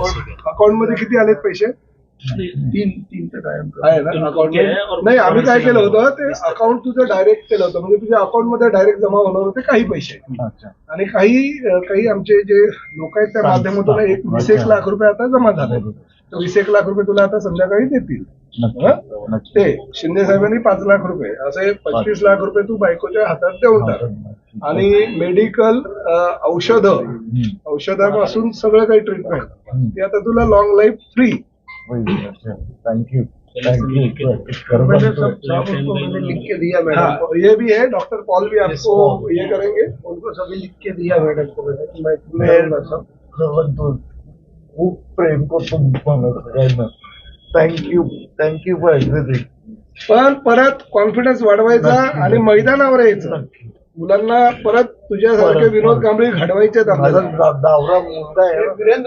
अकाउंटमध्ये किती आलेत पैसे? तीन तीन तर कायम आहे ना अकाउंट नाही आम्ही काय केलं होतं ते अकाउंट तुझं डायरेक्ट केलं होतं म्हणजे तुझ्या अकाउंटमध्ये डायरेक्ट जमा होणार होते काही पैसे. अच्छा. आणि काही काही आमचे जे लोक आहेत त्या माध्यमातून एक वीस एक लाख रुपये आता जमा झाले. तर वीस एक लाख रुपये तुला आता संध्याकाळी देतील. हं? ते शिंदे साहेबांनी पाच लाख रुपये. असे पंचवीस लाख रुपये तू बायकोच्या हातात देऊन टाक. आणि मेडिकल औषध. औषधापासून सगळं काही ट्रीटमेंट. ते आता तुला लॉंग लाईफ फ्री थँक्यू लिख के दिया हाँ. मैडम ये भी है डॉक्टर पॉल भी आपको ये करेंगे. उनको सभी लिख के दिया मैडम को मैंने खूप प्रेम करतो थँक्यू थँक्यू फॉर एव्हरीथिंग पण परत कॉन्फिडन्स वाढवायचा आणि मैदानावर यायचं. मुलांना परत तुझ्यासारखे विनोद. कांबळी घडवायचे आहेत माझा आपल्याला डावरा मुलगा आहे